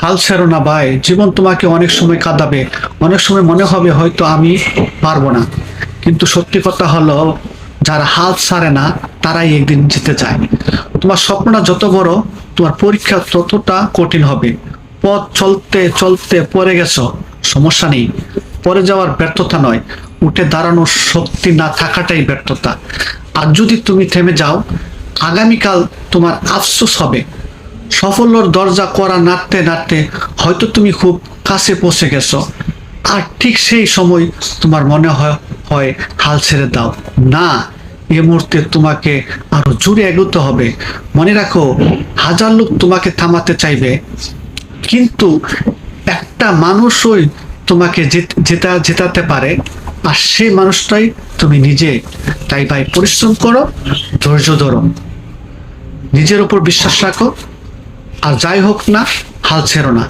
হাল ছেড়ো না ভাই, জীবন তোমাকে অনেক সময় কাঁদাবে, অনেক সময় মনে হবে হয়তো আমি পারব না। কিন্তু সত্যি কথা হলো, যারা হাল ছাড়ে না, তারাই একদিন জিতে যায়। তোমার স্বপ্নটা যত বড়, তোমার পরীক্ষা ততটা কঠিন হবে। পথ চলতে চলতে পড়ে গেছো, সমস্যা নেই। পরে যাওয়ার ব্যর্থতা নয়, উঠে দাঁড়ানোর শক্তি না থাকাটাই ব্যর্থতা। আর যদি তুমি থেমে যাও, আগামীকাল তোমার আফসোস হবে। সাফল্যর দরজা করা নাড়তে নাড়তে হয়তো তুমি খুব কাছে পৌঁছে গেছো। আর ঠিক সেই সময় তোমার মনে হয় হাল ছেড়ে দাও। না, এ মুহূর্তে তোমাকে আরও জোরে এগোতে হবে। মনে রাখো, হাজার লোক তোমাকে থামাতে চাইবে, কিন্তু একটা মানুষই তোমাকে জেতা, জেতাতে পারে, আর সেই মানুষটাই তুমি নিজে। তাই ভাই, পরিশ্রম করো, ধৈর্য ধরো। নিজের উপর বিশ্বাস রাখো আর যাই হোক না হাল ছেড়ো না।